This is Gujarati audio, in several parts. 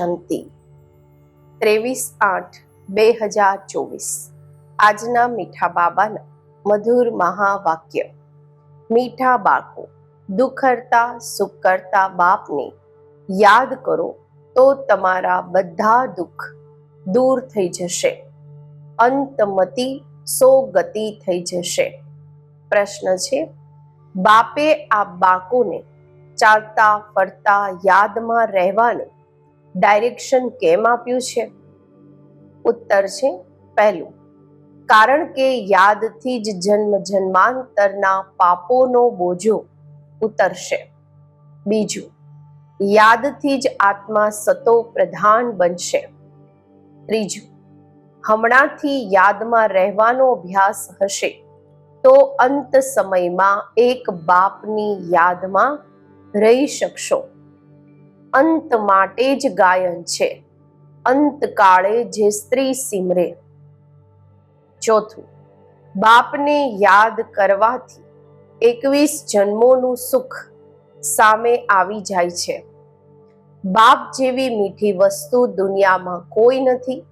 શાંતિ. ત્રેવીસ આઠ બે હજાર ચોવીસ. આજના મીઠા બાબાના મધુર મહાવાક્ય. મીઠા બાળકો દુઃખ સુખ કરતા બાપને યાદ કરો તો તમારા બધા દુઃખ દૂર થઈ જશે. અંતમતી સો ગતિ થઈ જશે. પ્રશ્ન છે, બાપે આ બાળકોને ચાલતા ફરતા યાદમાં રહેવાનું ડાયરેક્શન કેમ આપ્યું છે? ઉત્તર છે પહેલું. કારણ કે યાદથી જ જન્મ જન્માંતરના પાપોનો બોજો ઉતરશે. બીજું, યાદથી જ આત્મા સતો પ્રધાન બનશે. ત્રીજું, હમણાંથી યાદમાં રહેવાનો અભ્યાસ હશે તો અંત સમયમાં એક બાપની યાદમાં રહી શકશો. અંત માટે જ ગાયન છે. અંતકાળે જે સ્ત્રી સિમરે. ચોથું, બાપને યાદ કરવાથી એકવીસ જન્મોનું સુખ સામે આવી જાય છે. બાપ જેવી મીઠી વસ્તુ દુનિયામાં કોઈ નથી,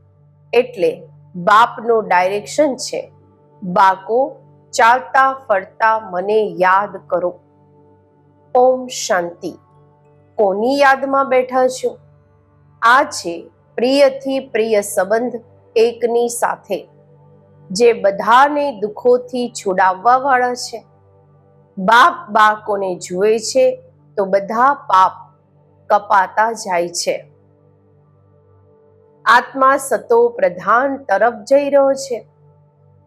એટલે બાપનો ડાયરેક્શન છે, બાકો, ચાલતા ફરતા મને યાદ કરો. ઓમ શાંતિ. કોની યાદમાં બેઠા છો? આ છે પ્રિયથી પ્રિય સંબંધ એકની સાથે, જે બધાને દુઃખોથી છોડાવવા વાળા છે. બાપ બાળકોને જુએ છે તો બધા પાપ કપાતા જાય છે. આત્મા સતો પ્રધાન તરફ જઈ રહ્યો છે.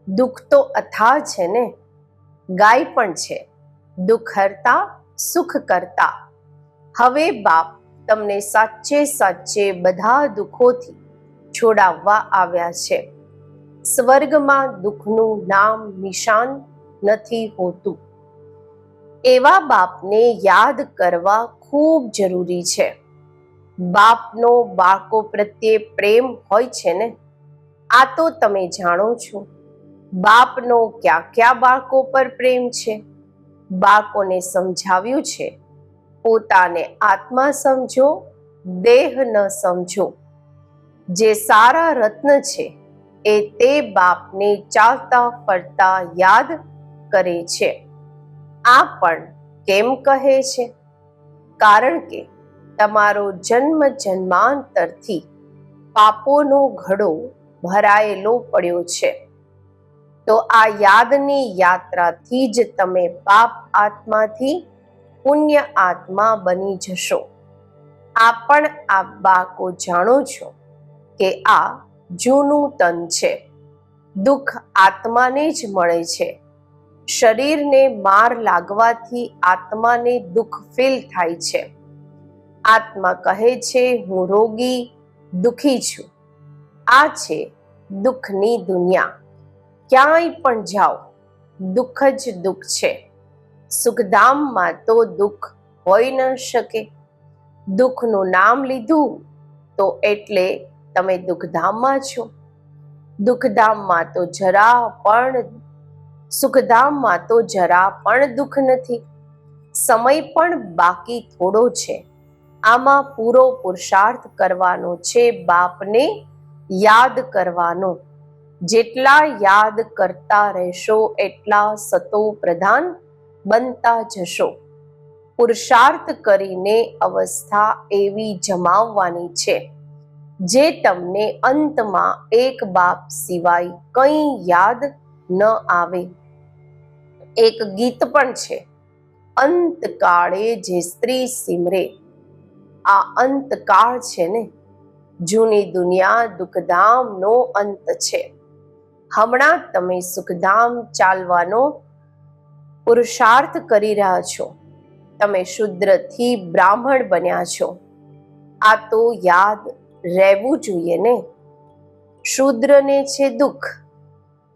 દુઃખ તો અથા છે ને? ગાય પણ છે. દુઃખ હરતા સુખ કરતા હવે બાપ તમને સાચે સાચે બધા દુઃખોથી છોડાવવા આવ્યા છે. સ્વર્ગમાં દુઃખનું નામ નિશાન નથી હોતું. એવા બાપને યાદ કરવા ખૂબ જરૂરી છે. બાપનો બાળકો પ્રત્યે પ્રેમ હોય છે ને? આ તો તમે જાણો છો. બાપનો ક્યાં ક્યાં બાળકો પર પ્રેમ છે? બાળકોને સમજાવ્યું છે? પોતાને આત્મા સમજો, દેહ ન સમજો. જે સારા રત્ન છે, એ તે બાપને ચાલતા ફરતા યાદ કરે છે. આ પણ કેમ કહે છે? કારણ કે તમારો જન્મ જન્માંતરથી પાપોનો ઘડો ભરાયેલો પડ્યો છે. તો આ યાદની યાત્રાથી જ તમે પાપ આત્માથી પુણ્ય આત્મા બની જશો. આ પણ આ બાકો જાણો છો કે આ જૂનું તન છે. દુઃખ આત્માને જ મળે છે. શરીરને માર લાગવાથી આત્માને દુઃખ ફીલ થાય છે. આત્મા કહે છે, હું રોગી, દુઃખી છું. આ છે દુઃખની દુનિયા. ક્યાંય પણ જાઓ, દુઃખ જ દુઃખ છે. સુખધામમાં તો દુઃખ હોઈ ન શકે. દુઃખનું નામ લીધું તો એટલે તમે દુઃખધામમાં છો. દુઃખધામમાં તો જરા પણ સુખધામમાં તો જરા પણ દુઃખ નથી. સમય પણ બાકી થોડો છે. આમાં પૂરો પુરુષાર્થ કરવાનો છે બાપને યાદ કરવાનો. જેટલા યાદ કરતા રહેશો એટલા સતો પ્રધાન બનતા જશો. પુરુષાર્થ કરીને અવસ્થા એવી જમાવવાની છે, જે તમને અંતમાં એક બાપ સિવાય કંઈ યાદ ન આવે. એક ગીત પણ છે, અંતકાળે જે સ્ત્રી સિમરે. આ અંતકાળ છે ને, જૂની દુનિયા દુઃખધામનો અંત છે. હમણાં તમે સુખધામ ચાલવાનો પુરુષાર્થ કરી રહ્યા છો. તમે શુદ્રથી બ્રાહ્મણ બન્યા છો. આ તો યાદ રહેવું જોઈએ ને? શુદ્રને છે દુઃખ.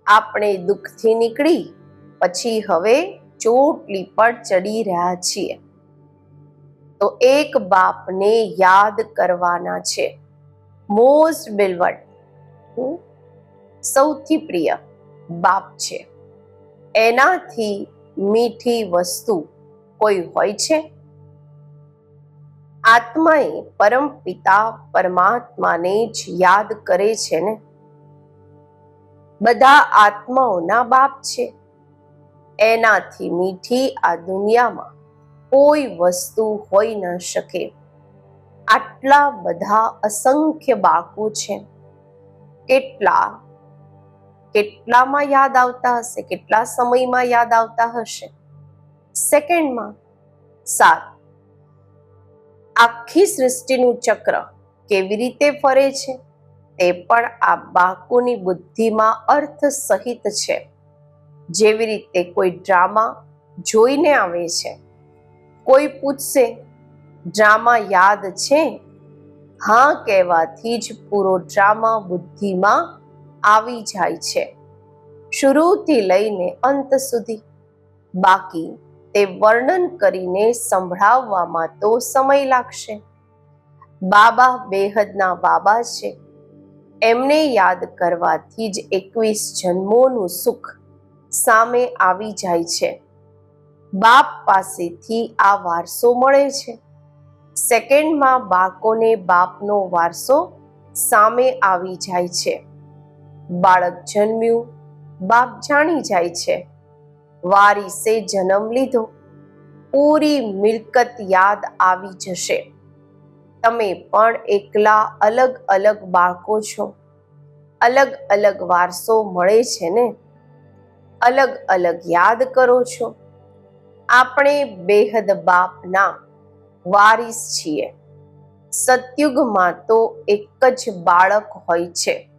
આપણે દુઃખથી નીકળી, પછી હવે ચોટલી પર ચડી રહ્યા છીએ. તો એક બાપને યાદ કરવાના છે. Most beloved. સૌથી પ્રિય બાપ છે. એનાથી મીઠી વસ્તુ કોઈ હોય છે? આત્માએ પરમ પિતા પરમાત્માને જ યાદ કરે છે ને? બધા આત્માઓના બાપ છે. એનાથી મીઠી આ દુનિયામાં કોઈ વસ્તુ હોઈ ન શકે. આટલા બધા અસંખ્ય બાકો છે. કેટલા કેટલામાં યાદ આવતા હશે? કેટલા સમયમાં યાદ આવતા હશે? સેકન્ડમાં સાત. આખી સૃષ્ટિનું ચક્ર કેવી રીતે ફરે છે? તે પણ આ બાળકોની બુદ્ધિમાં અર્થ સહિત છે. જેવી રીતે કોઈ ડ્રામા જોઈને આવે છે. કોઈ પૂછશે, ડ્રામા યાદ છે? હા કહેવાથી જ પૂરો ડ્રામા બુદ્ધિમાં આવી જાય છે. શરૂથી લઈને અંત સુધી. બાકી તે વર્ણન કરીને સંભળાવવામાં તો સમય લાગશે. બાબા બેહદના બાબા છે. એમને યાદ કરવાથી જ એકવીસ જન્મોનું સુખ સામે આવી જાય છે. બાપ પાસેથી આ વારસો મળે છે. સેકન્ડમાં બાળકોને બાપનો વારસો સામે આવી જાય છે. બાળક જન્મ્યું, બાપ જાણી જાય છે. વારીસે જન્મ લીધો. પૂરી મિલકત યાદ આવી જશે. તમે પણ એકલા અલગ અલગ બાળકો છો. અલગ અલગ વારસો મળે છે ને? અલગ અલગ યાદ કરો છો. આપણે બેહદ બાપના વારીસ છીએ. સતયુગમાં તો એક જ બાળક હોય છે.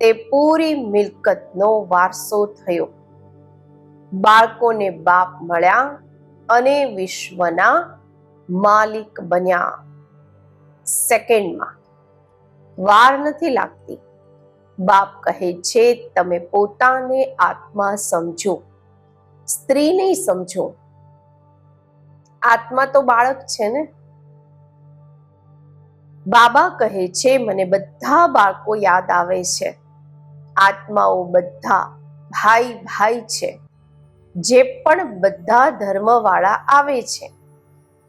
તે પૂરી મિલકતનો વારસો થયો. બાળકોને બાપ મળ્યા અને વિશ્વના માલિક બન્યા. સેકન્ડમાં, વાર નથી લાગતી. બાપ કહે છે, તમે પોતાને આત્મા સમજો. સ્ત્રી નહીં સમજો. આત્મા તો બાળક છે ને? બાબા કહે છે, મને બધા બાળકો યાદ આવે છે. આત્માઓ બધા ભાઈ ભાઈ છે. જે પણ બધા ધર્મવાળા આવે છે,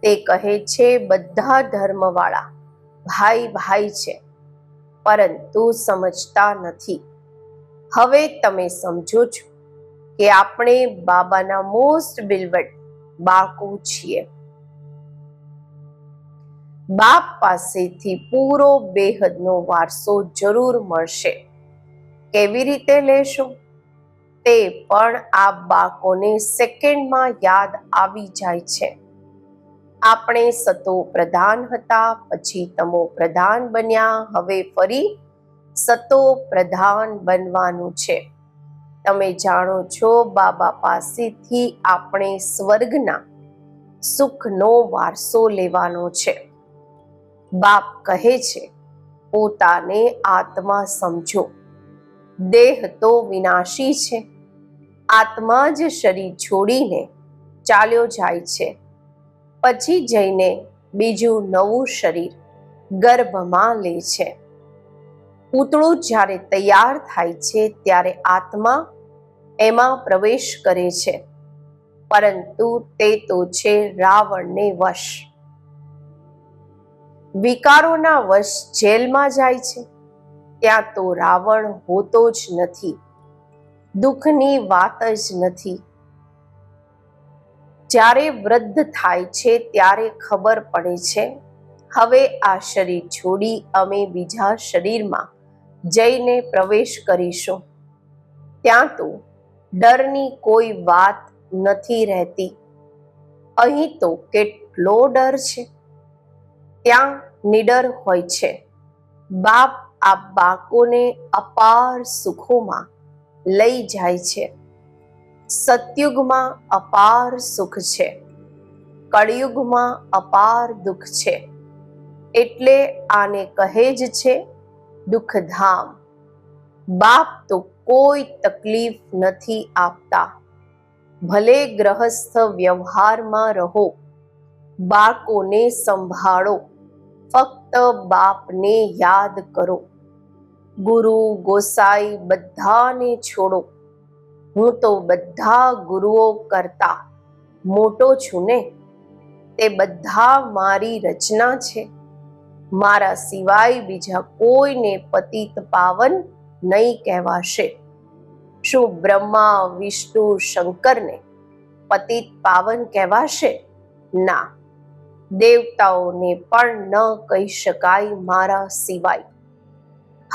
તે કહે છે બધા ધર્મવાળા ભાઈ ભાઈ છે, પરંતુ સમજતા નથી. હવે તમે સમજો છો કે આપણે બાબાના મોસ્ટ બિલવટ બાળકો છીએ. બાપ પાસેથી પૂરો બેહદનો વારસો જરૂર મળશે. કેવી રીતે લેશો? તે પણ આ બાળકોને સેકન્ડમાં યાદ આવી જાય છે. આપણે સતો પ્રધાન હતા, પછી તમો પ્રધાન બન્યા. હવે ફરી સતો પ્રધાન બનવાનું છે. તમે જાણો છો, બાબા પાસેથી આપણે સ્વર્ગના સુખનો વારસો લેવાનો છે. બાપ કહે છે, પોતાને આત્મા સમજો. દેહ તો વિનાશી છે. આત્મા જ શરીર છોડીને ચાલ્યો જાય છે. પછી જઈને બીજું નવું શરીર ગર્ભમાં લે છે. પૂતળું જ્યારે તૈયાર થાય છે ત્યારે આત્મા એમાં પ્રવેશ કરે છે. પરંતુ તે તો છે રાવણને વશ. વિકારોના વશ જેલમાં જાય છે. ત્યાં તો રાવણ હોતો જ નથી, દુઃખની વાત જ નથી. જ્યારે વૃદ્ધ થાય છે ત્યારે ખબર પડે છે, હવે આ શરીર છોડી અમે બીજા શરીરમાં જઈને પ્રવેશ કરીશું. ત્યાં તો ડરની કોઈ વાત નથી રહેતી, અહીં તો કેટલો ડર છે. ત્યાં નિડર હોય છે, બાપ આ બાળકોને અપાર સુખોમાં લઈ જાય છે. સતયુગમાં અપાર સુખ છે. કળિયુગમાં અપાર દુઃખ છે. એટલે આને કહે જ છે દુઃખધામ. બાપ તો કોઈ તકલીફ નથી આપતા. ભલે ગ્રહસ્થ વ્યવહારમાં રહો, બાળકોને સંભાળો, ફક્ત બાપને યાદ કરો. ગુરુ, ગોસાઈ બધાને છોડો. હું તો બધા ગુરુઓ કરતા મોટો છું ને? તે બધા મારી રચના છે. મારા સિવાય બીજા કોઈને પતિત પાવન નહીં કહેવાશે. શું બ્રહ્મા, વિષ્ણુ, શંકરને પતિત પાવન કહેવાશે? ના. દેવતાઓને પણ ન કહી શકાય મારા સિવાય.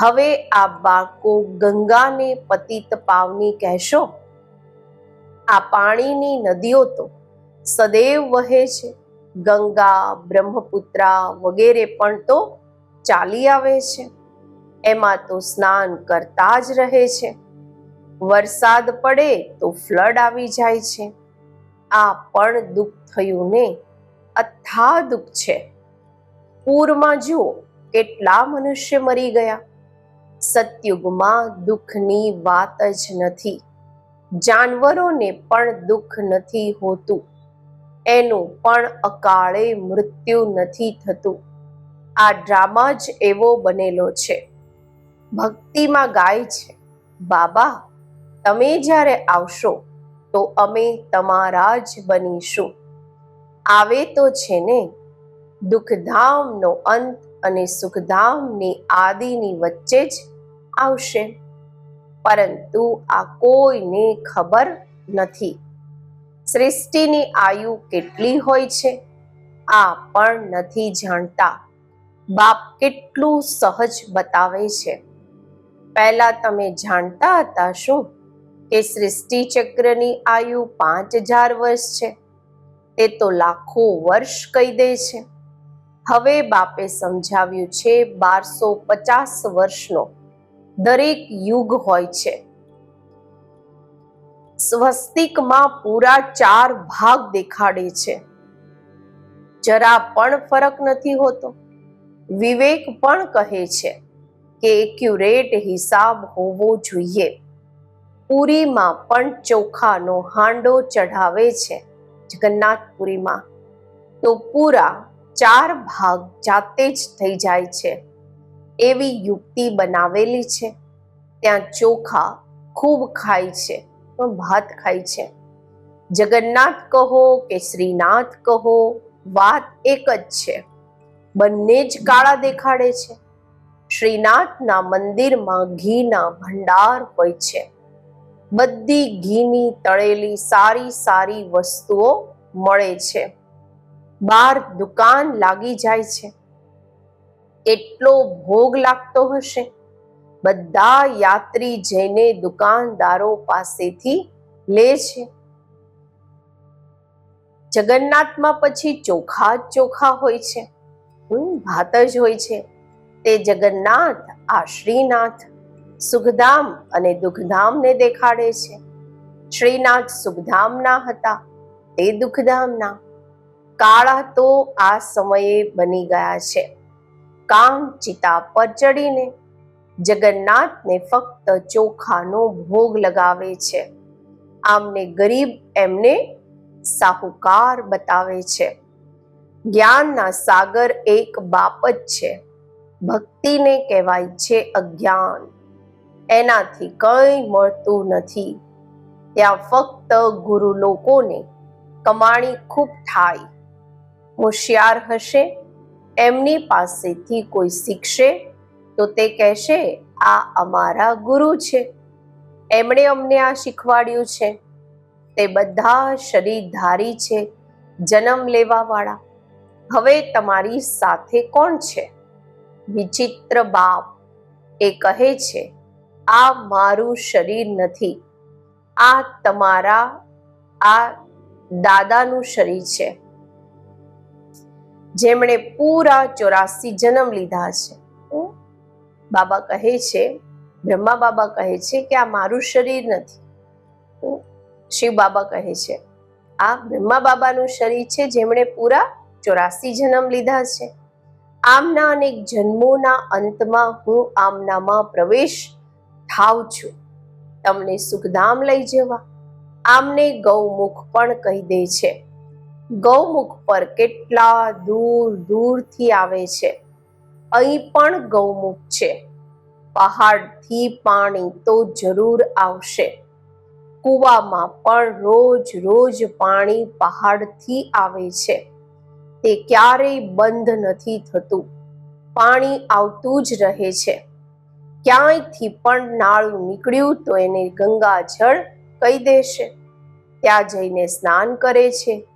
હવે આ બાળકો ગંગાને પતિત પાવની કહેશો, આ પાણીની નદીઓ તો સદૈવ વહે છે. ગંગા, બ્રહ્મપુત્રા વગેરે પણ તો ચાલી આવે છે. એમાં તો સ્નાન કરતા જ રહે છે. વરસાદ પડે તો ફ્લડ આવી જાય છે. આ પણ દુઃખ થયું ને અથા દુઃખ છે. પૂરમાં જુઓ, કેટલા મનુષ્ય મરી ગયા. સતયુગમાં દુઃખની વાત જ નથી. જાનવરોને પણ દુઃખ નથી હોતું. એનું પણ અકાળે મૃત્યુ નથી થતું. આ ડ્રામા જ એવો બનેલો છે. ભક્તિમાં ગાય છે. બાબા, તમે જ્યારે આવશો, તો અમે તમારા જ બનીશું. આવે તો છે ને, દુઃખધામનો અંત અને સુખધામની આદિની વચ્ચે જ આવશે. પરંતુ આ કોઈને ખબર નથી. સૃષ્ટિની આયુ કેટલી હોય છે? આ પણ નથી જાણતા. બાપ કેટલું સહજ બતાવે છે. પહેલા તમે જાણતા હતા શું? કે સૃષ્ટિ ચક્રની આયુ પાંચ હજાર વર્ષ છે. તે તો લાખો વર્ષ કહી દે છે. હવે બાપે સમજાવ્યું છે બારસો પચાસ વર્ષનો. દરેક યુગ હોય છે. સ્વસ્તિકમાં પૂરા ચાર ભાગ દેખાડે છે. જરા પણ ફરક નથી હોતો. વિવેક પણ કહે છે કે એક્યુરેટ હિસાબ હોવો જોઈએ. પુરીમાં પણ ચોખાનો હાંડો ચઢાવે છે જગન્નાથપુરીમાં. તો પૂરા ચાર ભાગ જાતે જ થઈ જાય છે. એવી યુક્તિ બનાવેલી છે. ત્યાં ચોખા ખૂબ ખાય છે, પણ ભાત ખાય છે. જગન્નાથ કહો કે શ્રીનાથ કહો, વાત એક જ છે. બંને જ કાળા દેખાડે છે. શ્રીનાથના મંદિરમાં ઘીના ભંડાર હોય છે. બધી ઘીની તળેલી સારી સારી વસ્તુઓ મળે છે. બહાર દુકાન લાગી જાય છે. એટલો ભોગ લાગતો હશે? બધા યાત્રી જઈને દુકાનદારો પાસેથી લે છે. જગન્નાથમાં પછી ચોખા જ ચોખા હોય છે. ભાત જ હોય છે. તે જગન્નાથ આ શ્રીનાથ સુખધામ અને દુઃખધામને દેખાડે છે. શ્રીનાથ સુખધામના હતા, તે દુઃખધામના. કાળા તો આ સમયે બની ગયા છે. કામ ચિતા પર ચડીને જગન્નાથને ફક્ત ચોખાનો ભોગ લગાવે છે. આમને ગરીબ એમને સાહુકાર બતાવે છે. જ્ઞાનના સાગર એક બાપ જ છે. ભક્તિને કહેવાય છે અજ્ઞાન. એનાથી કંઈ મળતું નથી. ત્યાં ફક્ત ગુરુ લોકોને કમાણી ખૂબ થાય. હોશિયાર હશે એમની પાસેથી કોઈ શીખશે? તો તે કહેશે, આ અમારા ગુરુ છે. એમણે અમને આ શીખવાડ્યું છે. તે બધા શરીરધારી છે, જન્મ લેવાવાળા. હવે તમારી સાથે કોણ છે? વિચિત્ર બાપ એ કહે છે, આ મારું શરીર નથી. આ તમારા, આ દાદાનું શરીર છે. જેમણે પૂરા ચોરાસી જન્મ લીધા છે. બાબા કહે છે, બ્રહ્મા બાબા કહે છે કે આ મારું શરીર નથી. શિવ બાબા કહે છે, આ બ્રહ્મા બાબાનું શરીર છે જેમણે પૂરા ચોરાસી જન્મ લીધા છે. આમના અનેક જન્મોના અંતમાં હું આમનામાં પ્રવેશ થાવ છું. તમને સુખધામ લઈ જવા. આમને ગૌમુખ પણ કહી દે છે. ગૌમુખ પર કેટલા દૂર દૂરથી આવે છે. અહીં પણ ગૌમુખ છે. પહાડથી પાણી તો જરૂર આવશે. કૂવામાં પણ રોજ રોજ પાણી પહાડથી આવે છે. તે ક્યારેય બંધ નથી થતું. પાણી આવતું જ રહે છે. ક્યાંયથી પણ નાળું નીકળ્યું તો એને ગંગા જળ કહી દેશે. ત્યાં જઈને સ્નાન કરે છે.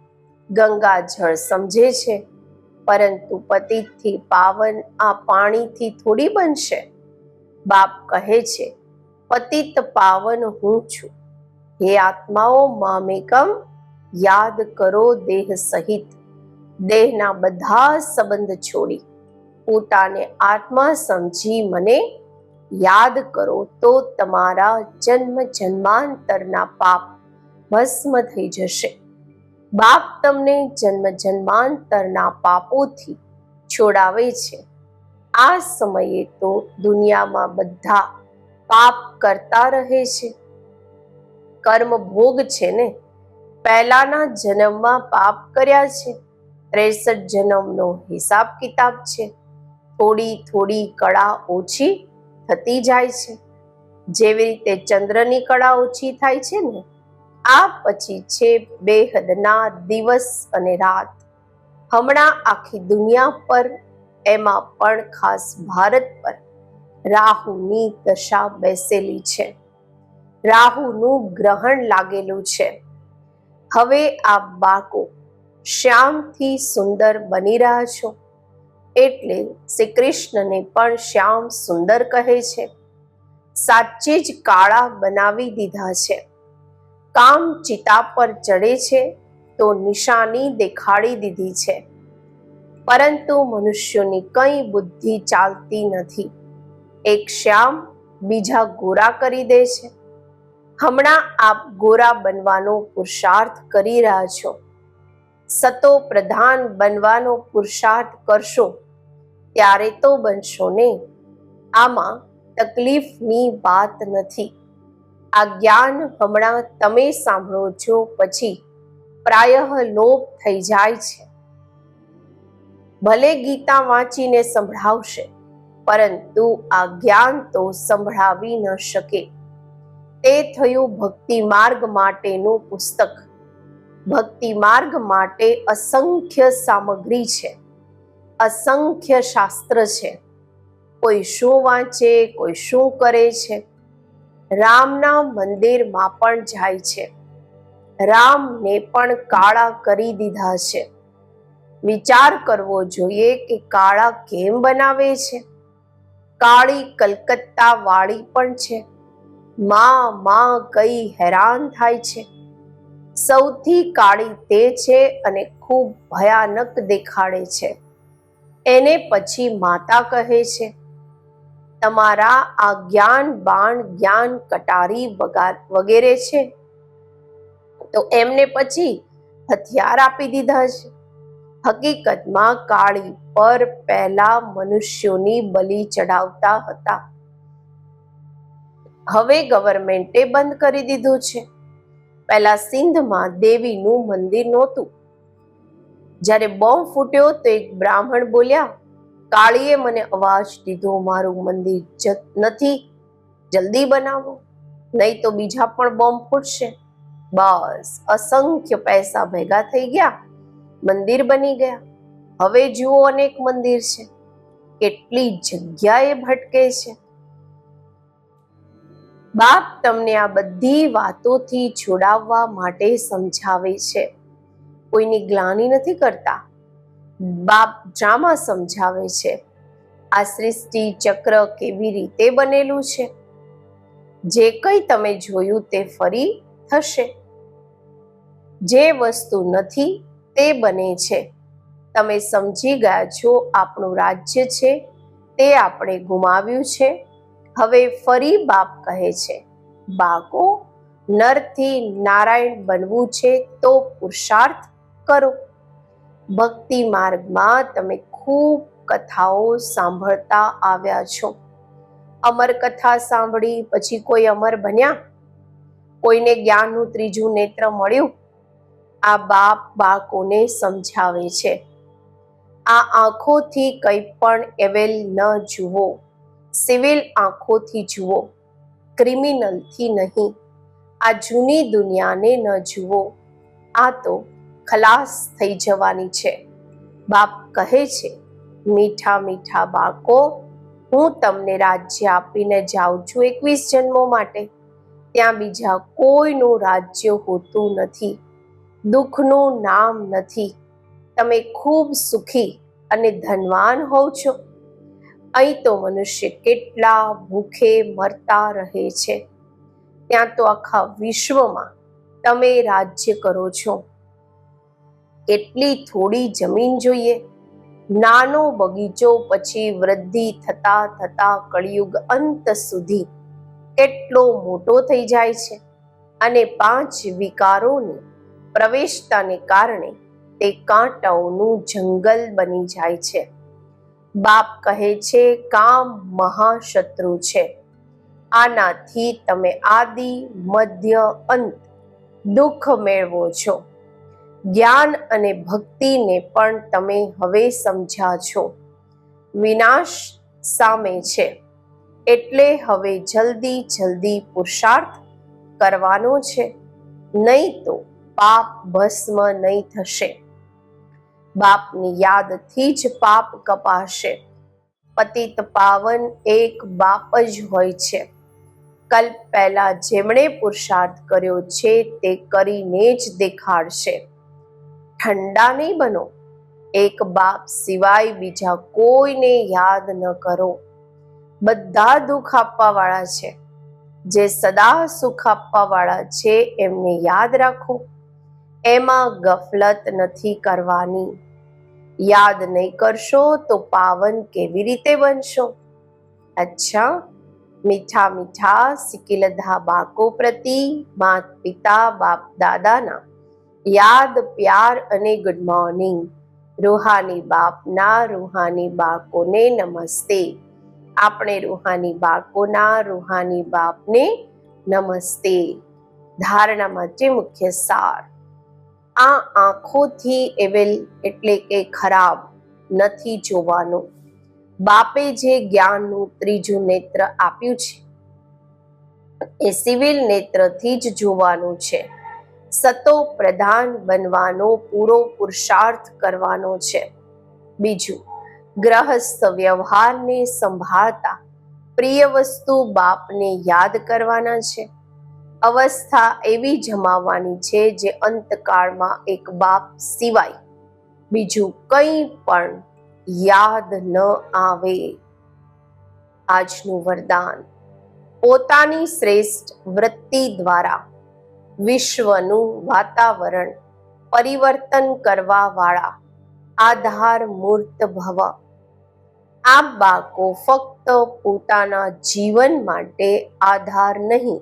ગંગા જળ સમજે છે. પરંતુ પતિતથી પાવન આ પાણીથી થોડી બનશે? બાપ કહે છે, પતિત પાવન હું છું. હે આત્માઓ મામેકમ યાદ કરો દેહ સહિત. દેહના બધા સંબંધ છોડી પોતાને આત્મા સમજી મને યાદ કરો તો તમારા જન્મ જન્માંતરના પાપ ભસ્મ થઈ જશે. બાપ તમને જન્મ જન્માંતરના પાપોથી છોડાવે છે. આ સમયે તો દુનિયામાં બધા પાપ કરતા રહે છે. કર્મ ભોગ છે ને? પહેલાના જન્મમાં પાપ કર્યા છે. ત્રેસઠ જન્મનો હિસાબ કિતાબ છે. થોડી થોડી કળા ઓછી થતી જાય છે. જેવી રીતે ચંદ્રની કળા ઓછી થાય છે ને? આ પછી છે બેહદના દિવસ અને રાત. હમણાં આખી દુનિયા પર, એમાં પણ ખાસ ભારત પર રાહુની દશા બેસેલી છે. રાહુનું ગ્રહણ લાગેલું છે. હવે આ બાકો શ્યામથી સુંદર બની રહ્યા છો. એટલે શ્રી કૃષ્ણને પણ શ્યામ સુંદર કહે છે. સાચે જ કાળા બનાવી દીધા છે. કામ ચિતા પર ચડે છે, તો નિશાની દેખાડી દીધી છે. પરંતુ મનુષ્યોની કંઈ બુદ્ધિ ચાલતી નથી. એક શ્યામ બીજા ગોરા કરી દે છે. હમણાં આપ ગોરા બનવાનો પુરુષાર્થ કરી રહ્યા છો. સતો પ્રધાન બનવાનો પુરુષાર્થ કરશો, ત્યારે તો બનશો ને આમાં તકલીફની વાત નથી. આ જ્ઞાન હમણાં તમે સાંભળો છો, પછી પ્રાયઃ લોપ થઈ જાય છે. ભલે ગીતા વાંચીને સંભળાવશે, પરંતુ આ જ્ઞાન તો સંભળાવી ન શકે. તે થયું ભક્તિ માર્ગ માટેનું પુસ્તક. ભક્તિ માર્ગ માટે અસંખ્ય સામગ્રી છે, અસંખ્ય શાસ્ત્ર છે. કોઈ શું વાંચે, કોઈ શું કરે છે રામના મંદિરમાં પણ જાય છે. રામને પણ કાળા કરી દીધા છે. વિચાર કરવો જોઈએ કે કાળા કેમ બનાવે છે? કાળી કલકત્તા વાળી પણ છે. માં માં કઈ હેરાન થાય છે. સૌથી કાળી તે છે અને ખૂબ ભયાનક દેખાડે છે. એને પછી માતા કહે છે. તમારા આ જ્ઞાન, બાણ, જ્ઞાન, કટારી વગેરે છે. તો એમને પછી હથિયાર આપી દીધા છે. હકીકતમાં કાળી પર પહેલા મનુષ્યોની બલિ ચડાવતા હતા. હવે ગવર્મેન્ટે બંધ કરી દીધું છે. પહેલા સિંધમાં દેવીનું મંદિર નહોતું. જ્યારે બોમ્બ ફૂટ્યો તો એક બ્રાહ્મણ બોલ્યા કાળીએ મને અવાજ દીધો, મારું મંદિર જત નથી, જલ્દી બનાવો, નહીં તો બીજા પણ બોમ્બ ફૂટશે. બસ, અસંખ્ય પૈસા ભેગા થઈ ગયા, મંદિર બની ગયા. હવે જુઓ અનેક મંદિર છે, કેટલી જગ્યાએ ભટકે છે. બાપ તમને આ બધી વાતોથી છોડાવવા માટે સમજાવે છે. કોઈની ગ્લાની નથી કરતા. બાપ ડ્રામા સમજાવે છે, આ સૃષ્ટિ ચક્ર કેવી રીતે બનેલું છે? જે કંઈ તમે જોયું તે ફરી થશે. જે વસ્તુ નથી તે બને છે. તમે સમજી ગયા છો આપણું રાજ્ય છે, તે આપણે ગુમાવ્યું છે. હવે ફરી બાપ કહે છે બાકો નરથી નારાયણ બનવું છે તો પુરુષાર્થ કરો. ભક્તિ માર્ગમાં તમે ખૂબ કથાઓ સાંભળતા આવ્યા છો. અમર કથા સાંભળી પછી કોઈ અમર બન્યા? કોઈને જ્ઞાનનું ત્રીજું નેત્ર મળ્યું? આ બાપ બાળકોને સમજાવે છે. આ આંખોથી કંઈ પણ એવેલ ન જુઓ. સિવિલ આંખોથી જુઓ. ક્રિમિનલથી નહીં. આ જૂની દુનિયાને ન જુઓ. આ તો ખલાસ થઈ જવાની છે. બાપ કહે છે, મીઠા મીઠા બાળકો, હું તમને રાજ્ય આપીને જાઉં છું એકવીસ જન્મો માટે. ત્યાં બીજા કોઈનું રાજ્ય હોતું નથી, દુઃખનું નામ નથી. તમે ખૂબ સુખી અને ધનવાન હોવ છો. અહીં તો મનુષ્ય કેટલા ભૂખે મરતા રહે છે. ત્યાં તો આખા વિશ્વમાં તમે રાજ્ય કરો છો. કેટલી થોડી જમીન જોઈએ. નાનો બગીચો પછી વૃદ્ધિ થતા થતા કળિયુગ અંત સુધી કેટલો મોટો થઈ જાય છે અને પાંચ વિકારોની પ્રવેશતાને કારણે તે કાંટાઓનું જંગલ બની જાય છે. બાપ કહે છે, કામ મહાશત્રુ છે. આનાથી તમે આદિ, મધ્ય, અંત દુઃખ મેળવો છો. જ્ઞાન અને ભક્તિને પણ તમે હવે સમજ્યા છો. વિનાશ સામે છે. એટલે હવે જલ્દી જલ્દી પુરુષાર્થ કરવાનો છે. નહીં તો પાપ ભસ્મ નહીં થશે. બાપની યાદથી જ પાપ કપાશે. પતિત પાવન એક બાપ જ હોય છે. કલ્પ પહેલા જેમણે પુરુષાર્થ કર્યો છે તે કરીને જ દેખાડશે. ઠંડા નહીં બનો. એક બાપ સિવાય બીજા કોઈને યાદ ન કરો. બધા દુઃખ આપવા વાળા છે. જે સદા સુખ આપવા વાળા છે, એમને યાદ રાખો. એમાં ગફલત નથી કરવાની. યાદ નહીં કરશો તો પાવન કેવી રીતે બનશો? અચ્છા, મીઠા મીઠા સિકિલધા બાકો પ્રતિ માત પિતા બાપ દાદાના યાદ, પ્યાર અને ગુડ મોર્નિંગ રૂહાની બાપના રૂહાની બાળકોને નમસ્તે. આપણે રૂહાની બાળકોના રૂહાની બાપને નમસ્તે. ધારણામાં જે મુખ્ય સાર. આ આંખોથી એવેલ એટલે કે ખરાબ નથી જોવાનું. બાપે જે જ્ઞાનનું ત્રીજું નેત્ર આપ્યું છે, એ સિવિલ નેત્રથી જ જોવાનું છે. સતો પ્રધાન બનવાનો પૂરો પુરુષાર્થ કરવાનો છે. બીજું, ગ્રહસ્થ વ્યવહારને સંભાળતા પ્રિય વસ્તુ બાપને યાદ કરવાના છે. અવસ્થા એવી જમાવવાની છે જે અંતકાળમાં એક બાપ સિવાય બીજું કંઈ પણ યાદ ન આવે. આજનું વરદાન પોતાની શ્રેષ્ઠ વૃત્તિ દ્વારા વિશ્વનું વાતાવરણ પરિવર્તન કરવા વાળા આધાર મૂર્ત ભવ. આ બાળકો ફક્ત પોતાના જીવન માટે આધાર નહીં,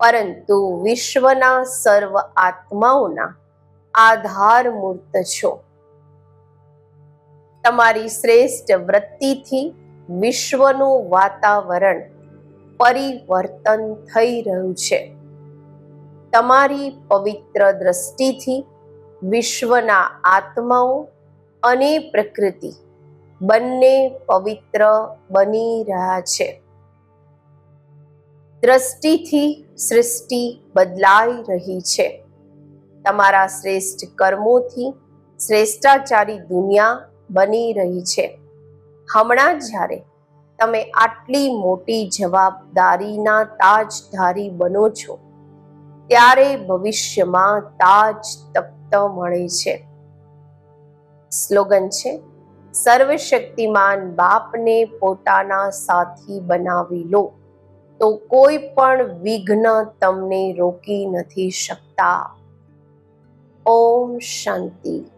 પરંતુ વિશ્વના સર્વ આત્માઓના આધાર મૂર્ત છો. તમારી શ્રેષ્ઠ વૃત્તિથી વિશ્વનું વાતાવરણ પરિવર્તન થઈ રહ્યું છે. તમારી પવિત્ર દ્રષ્ટિથી વિશ્વના આત્માઓ અને પ્રકૃતિ બંને પવિત્ર બની રહ્યા છે. દ્રષ્ટિથી સૃષ્ટિ બદલાઈ રહી છે. તમારા શ્રેષ્ઠ કર્મોથી શ્રેષ્ઠાચારી દુનિયા બની રહી છે. હમણાં જ્યારે તમે આટલી મોટી જવાબદારીના તાજધારી બનો છો ત્યારે ભવિષ્યમાં તાજ તપ્ત મળે છે. સ્લોગન છે, સર્વશક્તિમાન બાપને પોતાના સાથી બનાવી લો, તો કોઈ પણ વિઘ્ન તમને રોકી નથી શકતા. ઓમ શાંતિ.